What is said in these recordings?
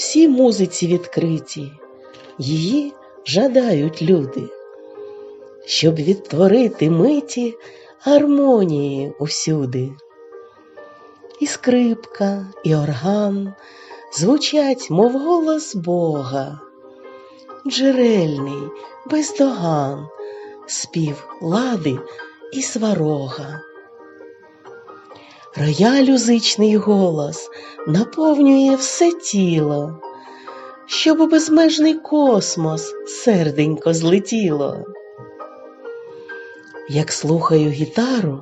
всі музиці відкриті, її жадають люди, щоб відтворити миті гармонії усюди. І скрипка, і орган звучать, мов голос Бога, джерельний, бездоган, спів лади і сварога. Роялю зичний голос наповнює все тіло, щоб у безмежний космос серденько злетіло. Як слухаю гітару,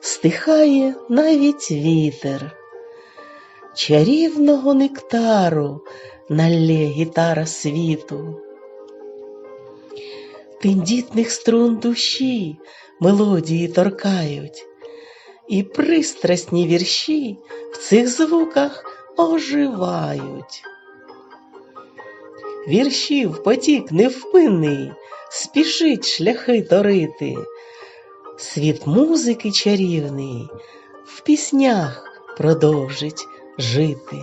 стихає навіть вітер. Чарівного нектару налє гітара світу. Тендітних струн душі мелодії торкають, і пристрасні вірші в цих звуках оживають. Віршів потік невпинний, спішить шляхи торити, світ музики чарівний в піснях продовжить жити.